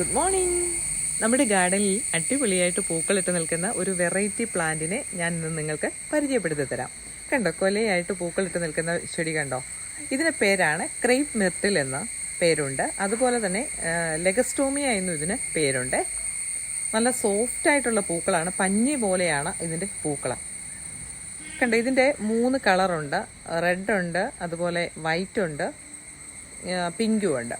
Good morning നമ്മുടെ ഗാർഡനിൽ അടിപൊളിയായിട്ട് പൂക്കളിട്ട് നിൽക്കുന്ന ഒരു വെറൈറ്റി പ്ലാന്റിനെ ഞാൻ ഇന്ന് നിങ്ങൾക്ക് പരിചയപ്പെടുത്തി തരാം. കണ്ടോ കൊലയായിട്ട് പൂക്കളിട്ട് നിൽക്കുന്ന ചെടി കണ്ടോ? ഇതിന് പേരാണ് ക്രൈപ്പ് മിർട്ടിൽ എന്ന പേരുണ്ട്. അതുപോലെ തന്നെ ലെഗസ്റ്റോമിയ എന്നും ഇതിന് പേരുണ്ട്. നല്ല സോഫ്റ്റ് ആയിട്ടുള്ള പൂക്കളാണ്. പഞ്ഞി പോലെയാണ് ഇതിന്റെ പൂക്കൾ. കണ്ടോ ഇതിന്റെ മൂന്ന് കളറുണ്ട്. റെഡ് ഉണ്ട് അതുപോലെ വൈറ്റ് ഉണ്ട് പിങ്കും ഉണ്ട്.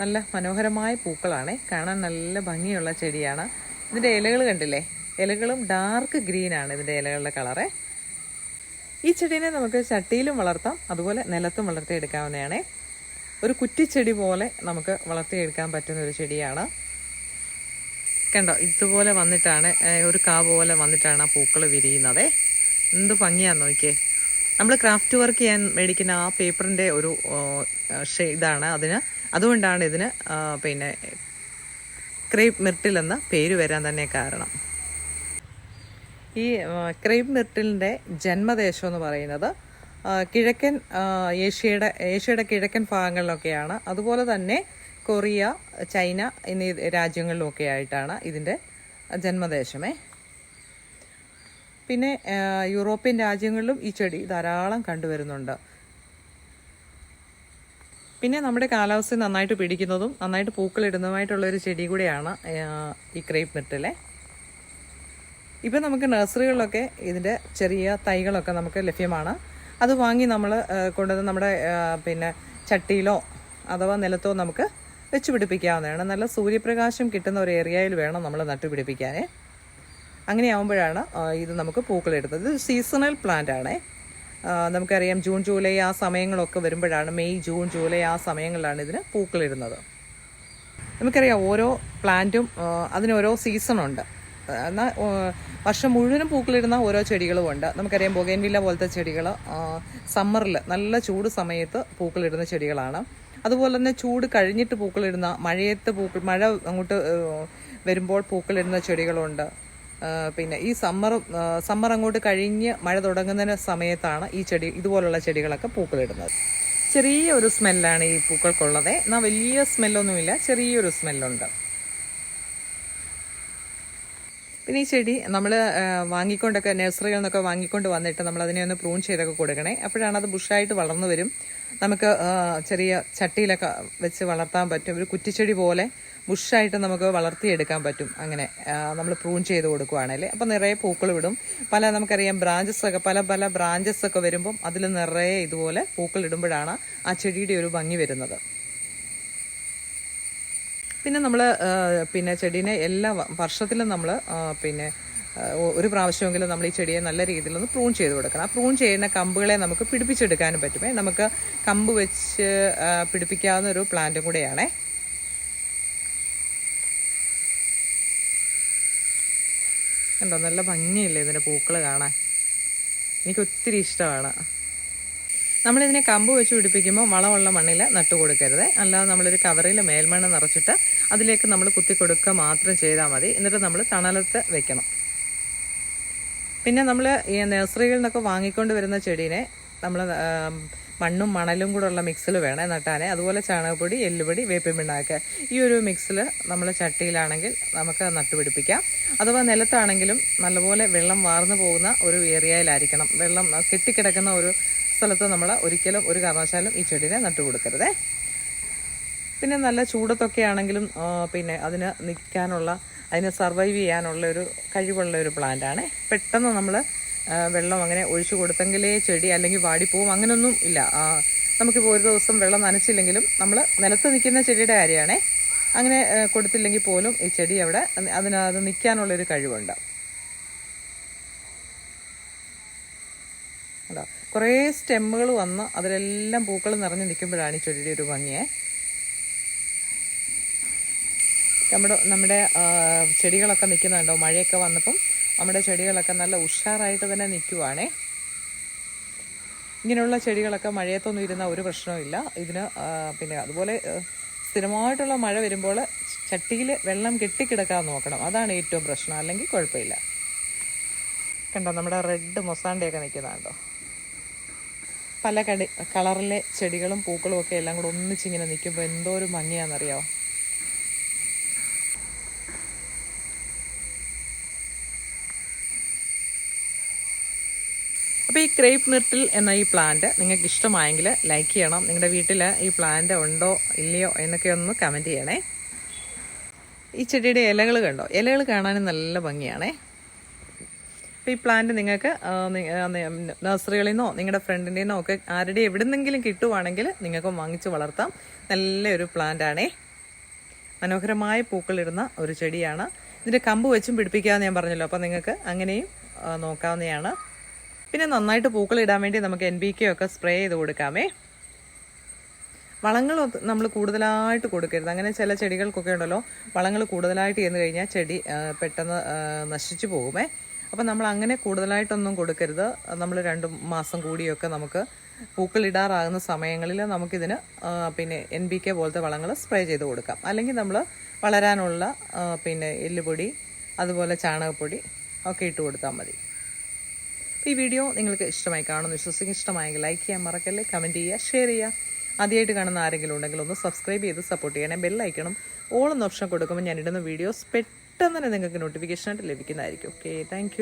നല്ല മനോഹരമായ പൂക്കളാണ്. കാണാൻ നല്ല ഭംഗിയുള്ള ചെടിയാണ്. ഇതിന്റെ ഇലകൾ കണ്ടില്ലേ? ഇലകളും ഡാർക്ക് ഗ്രീൻ ആണ് ഇതിന്റെ ഇലകളുടെ കളറ് ഈ ചെടീനെ നമുക്ക് ചട്ടിയിലും വളർത്താം. അതുപോലെ നിലത്തും വളർത്തിയെടുക്കാവുന്നതാണ്. ഒരു കുറ്റിച്ചെടി പോലെ നമുക്ക് വളർത്തിയെടുക്കാൻ പറ്റുന്ന ഒരു ചെടിയാണ്. കണ്ടോ? ഇതുപോലെ വന്നിട്ടാണ് ഒരു കാ പോലെ വന്നിട്ടാണ് ആ പൂക്കൾ വിരിയുന്നത്. എന്ത് ഭംഗിയാന്ന് നോക്കിയേ. നമ്മൾ ക്രാഫ്റ്റ് വർക്ക് ചെയ്യാൻ മേടിക്കുന്ന ആ പേപ്പറിന്റെ ഒരു ഇതാണ് അതിന്. അതുകൊണ്ടാണ് ഇതിന് പിന്നെ ക്രേപ്പ് മിർട്ടിൽ എന്ന പേര് വരാൻ തന്നെ കാരണം. ഈ ക്രേപ്പ് മിർട്ടിലിന്റെ ജന്മദേശം എന്ന് പറയുന്നത് കിഴക്കൻ ഏഷ്യയുടെ ഏഷ്യയുടെ കിഴക്കൻ ഭാഗങ്ങളിലൊക്കെയാണ്. അതുപോലെ തന്നെ കൊറിയ ചൈന എന്നീ രാജ്യങ്ങളിലൊക്കെ ആയിട്ടാണ് ഇതിന്റെ ജന്മദേശമേ. പിന്നെ യൂറോപ്യൻ രാജ്യങ്ങളിലും ഈ ചെടി ധാരാളം കണ്ടുവരുന്നുണ്ട്. പിന്നെ നമ്മുടെ കാലാവസ്ഥ നന്നായിട്ട് പിടിക്കുന്നതും നന്നായിട്ട് പൂക്കളിടുന്നതുമായിട്ടുള്ള ഒരു ചെടി കൂടിയാണ് ഈ ക്രേപ്പ് മിർട്ടിലെ. ഇപ്പം നമുക്ക് നഴ്സറികളിലൊക്കെ ഇതിന്റെ ചെറിയ തൈകളൊക്കെ നമുക്ക് ലഭ്യമാണ്. അത് വാങ്ങി നമ്മൾ കൊണ്ടുവന്ന് നമ്മുടെ പിന്നെ ചട്ടിയിലോ അഥവാ നിലത്തോ നമുക്ക് വെച്ച് പിടിപ്പിക്കാവുന്നതാണ് നല്ല സൂര്യപ്രകാശം കിട്ടുന്ന ഒരു ഏരിയയിൽ വേണം നമ്മൾ നട്ടുപിടിപ്പിക്കാനേ. അങ്ങനെയാവുമ്പോഴാണ് ആ, ഇത് നമുക്ക് പൂക്കളിടുന്നത് ഇത് സീസണൽ പ്ലാന്റ് ആണേ. നമുക്കറിയാം ജൂൺ ജൂലൈ ആ സമയങ്ങളൊക്കെ വരുമ്പോഴാണ് മെയ് ജൂൺ ജൂലൈ ആ സമയങ്ങളിലാണ് ഇതിന് പൂക്കളിടുന്നത് നമുക്കറിയാം ഓരോ പ്ലാന്റും അതിനോരോ സീസണുണ്ട് എന്നാൽ വർഷം മുഴുവനും പൂക്കളിടുന്ന ഓരോ ചെടികളുമുണ്ട് നമുക്കറിയാം ബൊഗേൻവില്ല പോലത്തെ ചെടികൾ സമ്മറിൽ നല്ല ചൂട് സമയത്ത് പൂക്കളിടുന്ന ചെടികളാണ്. അതുപോലെ തന്നെ ചൂട് കഴിഞ്ഞിട്ട് പൂക്കളിടുന്ന മഴയത്ത് പൂക്കൾ മഴ അങ്ങോട്ട് വരുമ്പോൾ പൂക്കളിടുന്ന ചെടികളുണ്ട്. പിന്നെ ഈ സമ്മർ സമ്മർ അങ്ങോട്ട് കഴിഞ്ഞ് മഴ തുടങ്ങുന്ന സമയത്താണ് ഈ ചെടി ഇതുപോലുള്ള ചെടികളൊക്കെ പൂക്കളിടുന്നത്. ചെറിയ ഒരു സ്മെല്ലാണ് ഈ പൂക്കൾക്കുള്ളത്. എന്നാൽ വലിയ സ്മെല്ലൊന്നുമില്ല ചെറിയൊരു സ്മെല്ലുണ്ട്. പിന്നെ ഈ ചെടി നമ്മൾ വാങ്ങിക്കൊണ്ടൊക്കെ നഴ്സറികളിൽ നിന്നൊക്കെ വാങ്ങിക്കൊണ്ട് വന്നിട്ട് നമ്മൾ അതിനെ ഒന്ന് പ്രൂൺ ചെയ്തൊക്കെ കൊടുക്കണേ. അപ്പോഴാണ് അത് ബുഷായിട്ട് വളർന്നു വരും. നമുക്ക് ചെറിയ ചട്ടിയിലൊക്കെ വെച്ച് വളർത്താൻ പറ്റും. ഒരു കുറ്റിച്ചെടി പോലെ ബുഷായിട്ട് നമുക്ക് വളർത്തിയെടുക്കാൻ പറ്റും. അങ്ങനെ നമ്മൾ പ്രൂൺ ചെയ്ത് കൊടുക്കുവാണെങ്കിൽ അപ്പം നിറയെ പൂക്കൾ വിടും. പല നമുക്കറിയാം ബ്രാഞ്ചസ് ഒക്കെ പല പല ബ്രാഞ്ചസ് ഒക്കെ വരുമ്പം അതിൽ നിറയെ ഇതുപോലെ പൂക്കൾ ഇടുമ്പോഴാണ് ആ ചെടിയുടെ ഒരു ഭംഗി വരുന്നത്. പിന്നെ നമ്മൾ പിന്നെ ചെടീനെ എല്ലാ വർഷത്തിലും നമ്മൾ പിന്നെ ഒരു പ്രാവശ്യമെങ്കിലും നമ്മൾ ഈ ചെടിയെ നല്ല രീതിയിൽ ഒന്ന് പ്രൂൺ ചെയ്ത് കൊടുക്കണം. ആ പ്രൂൺ ചെയ്യുന്ന കമ്പുകളെ നമുക്ക് പിടിപ്പിച്ചെടുക്കാനും പറ്റുമേ നമുക്ക് കമ്പ് വെച്ച് പിടിപ്പിക്കാവുന്ന ഒരു പ്ലാന്റും കൂടെയാണേ. കണ്ടോ നല്ല ഭംഗിയില്ലേ ഇതിന്റെ പൂക്കൾ കാണാൻ? എനിക്ക് ഒത്തിരി ഇഷ്ടമാണ്. നമ്മളിതിനെ കമ്പ് വെച്ച് പിടിപ്പിക്കുമ്പോൾ വളമുള്ള മണ്ണിൽ നട്ടു കൊടുക്കരുത്. അല്ലാതെ നമ്മളൊരു കവറിൽ മേൽമണ്ണ് നിറച്ചിട്ട് അതിലേക്ക് നമ്മൾ കുത്തി കൊടുക്കുക മാത്രം ചെയ്താൽ മതി. എന്നിട്ട് നമ്മൾ തണലത്ത് വെക്കണം. പിന്നെ നമ്മൾ ഈ നഴ്സറികളിൽ നിന്നൊക്കെ വാങ്ങിക്കൊണ്ട് വരുന്ന ചെടീനെ നമ്മൾ മണ്ണും മണലും കൂടെ ഉള്ള മിക്സിൽ വേണേ നട്ടാനെ. അതുപോലെ ചാണകപ്പൊടി എല്ലുപൊടി വേപ്പിൻ പിണ്ണാക്ക്. ഈ ഒരു മിക്സിൽ നമ്മൾ ചട്ടിയിലാണെങ്കിൽ നമുക്ക് നട്ടുപിടിപ്പിക്കാം അഥവാ നിലത്താണെങ്കിലും നല്ലപോലെ വെള്ളം വാർന്നു പോകുന്ന ഒരു ഏരിയയിലായിരിക്കണം വെള്ളം കെട്ടിക്കിടക്കുന്ന ഒരു സ്ഥലത്ത് നമ്മൾ ഒരിക്കലും ഒരു കാരണവശാലും ഈ ചെടീനെ നട്ടു കൊടുക്കരുത്. പിന്നെ നല്ല ചൂടത്തൊക്കെ ആണെങ്കിലും പിന്നെ അതിന് നിൽക്കാനുള്ള അതിനെ സർവൈവ് ചെയ്യാനുള്ള ഒരു കഴിവുള്ള ഒരു പ്ലാന്റാണ് പെട്ടെന്ന് നമ്മൾ വെള്ളം അങ്ങനെ ഒഴിച്ചു കൊടുത്തെങ്കിലേ ചെടി അല്ലെങ്കിൽ വാടിപ്പോവും അങ്ങനെയൊന്നും ഇല്ല. നമുക്കിപ്പോൾ ഒരു ദിവസം വെള്ളം നനച്ചില്ലെങ്കിലും നമ്മൾ നിലത്ത് നിൽക്കുന്ന ചെടിയുടെ കാര്യമാണേ അങ്ങനെ കൊടുത്തില്ലെങ്കിൽ പോലും ഈ ചെടി അവിടെ അതിനത് അത് നിൽക്കാനുള്ളൊരു കഴിവുണ്ട്. കേട്ടോ കുറേ സ്റ്റെമ്മുകൾ വന്ന് അതിലെല്ലാം പൂക്കൾ നിറഞ്ഞു നിൽക്കുമ്പോഴാണ് ഈ ചെടിയുടെ ഒരു ഭംഗിയെ. നമ്മുടെ നമ്മുടെ ചെടികളൊക്കെ നിൽക്കുന്നുണ്ടോ മഴയൊക്കെ വന്നപ്പം നമ്മുടെ ചെടികളൊക്കെ നല്ല ഉഷാറായിട്ട് തന്നെ നിൽക്കുവാണേ. ഇങ്ങനെയുള്ള ചെടികളൊക്കെ മഴയത്തൊന്നും ഇരുന്ന ഒരു പ്രശ്നവുമില്ല ഇതിന് പിന്നെ അതുപോലെ സ്ഥിരമായിട്ടുള്ള മഴ വരുമ്പോൾ ചട്ടിയിൽ വെള്ളം കെട്ടിക്കിടക്കാൻ നോക്കണം. അതാണ് ഏറ്റവും പ്രശ്നം. അല്ലെങ്കിൽ കുഴപ്പമില്ല. കണ്ടോ നമ്മുടെ റെഡ് മൊസാണ്ടയൊക്കെ നിൽക്കുന്നതുണ്ടോ പല കടി കളറിലെ ചെടികളും പൂക്കളും ഒക്കെ എല്ലാം കൂടെ ഒന്നിച്ചിങ്ങനെ നിൽക്കുമ്പോൾ എന്തോ ഒരു മങ്ങിയാണെന്നറിയാമോ അപ്പോൾ ഈ ക്രേപ്പ് മിർട്ടിൽ എന്ന ഈ പ്ലാന്റ് നിങ്ങൾക്ക് ഇഷ്ടമായെങ്കിൽ ലൈക്ക് ചെയ്യണം. നിങ്ങളുടെ വീട്ടിൽ ഈ പ്ലാന്റ് ഉണ്ടോ ഇല്ലയോ എന്നൊക്കെ ഒന്ന് കമന്റ് ചെയ്യണേ. ഈ ചെടിയുടെ ഇലകൾ കണ്ടോ? ഇലകൾ കാണാനും നല്ല ഭംഗിയാണേ. ഈ പ്ലാന്റ് നിങ്ങൾക്ക് നഴ്സറികളിൽ നിന്നോ നിങ്ങളുടെ ഫ്രണ്ടിന്റെ നിന്നോ ഒക്കെ ആരുടെ എവിടെ നിന്നെങ്കിലും കിട്ടുവാണെങ്കിൽ നിങ്ങൾക്ക് വാങ്ങിച്ച് വളർത്താം. നല്ലൊരു പ്ലാന്റ് ആണേ. മനോഹരമായ പൂക്കളിടുന്ന ഒരു ചെടിയാണ്. ഇതിന്റെ കമ്പ് വെച്ചും പിടിപ്പിക്കാമെന്ന് ഞാൻ പറഞ്ഞല്ലോ. അപ്പോൾ നിങ്ങൾക്ക് അങ്ങനെയും നോക്കാവുന്നതാണ്. പിന്നെ നന്നായിട്ട് പൂക്കളിടാൻ വേണ്ടി നമുക്ക് എൻ ബി കെ ഒക്കെ സ്പ്രേ ചെയ്ത് കൊടുക്കാമേ. വളങ്ങൾ നമ്മൾ കൂടുതലായിട്ട് കൊടുക്കരുത്. അങ്ങനെ ചില ചെടികൾക്കൊക്കെ ഉണ്ടല്ലോ വളങ്ങൾ കൂടുതലായിട്ട് ചെന്ന് കഴിഞ്ഞാൽ ചെടി പെട്ടെന്ന് നശിച്ചു പോകുമേ. അപ്പം നമ്മൾ അങ്ങനെ കൂടുതലായിട്ടൊന്നും കൊടുക്കരുത്. നമ്മൾ രണ്ട് മാസം കൂടിയൊക്കെ നമുക്ക് പൂക്കളിടാറാകുന്ന സമയങ്ങളിൽ നമുക്കിതിന് പിന്നെ എൻ ബി കെ പോലത്തെ വളങ്ങൾ സ്പ്രേ ചെയ്ത് കൊടുക്കാം. അല്ലെങ്കിൽ നമ്മൾ വളരാനുള്ള പിന്നെ എല്ലുപൊടി അതുപോലെ ചാണകപ്പൊടി ഒക്കെ ഇട്ട് കൊടുത്താൽ മതി. ഈ വീഡിയോ നിങ്ങൾക്ക് ഇഷ്ടമായി കാണുന്നു. വിശ്വസിക്കും ഇഷ്ടമായെങ്കിൽ ലൈക്ക് ചെയ്യാൻ മറക്കല്ലേ കമന്റ് ചെയ്യുക ഷെയർ ചെയ്യുക. ആദ്യമായിട്ട് കാണുന്ന ആരെങ്കിലും ഉണ്ടെങ്കിൽ ഒന്ന് സബ്സ്ക്രൈബ് ചെയ്ത് സപ്പോർട്ട് ചെയ്യണേ ബെല്ലൈക്കണം ഓൾ എന്ന ഓപ്ഷൻ കൊടുക്കുമ്പോൾ ഞാനിടുന്ന വീഡിയോസ് പെട്ടെന്ന് തന്നെ നിങ്ങൾക്ക് നോട്ടിഫിക്കേഷനായിട്ട് ലഭിക്കുന്നതായിരിക്കും. Okay thank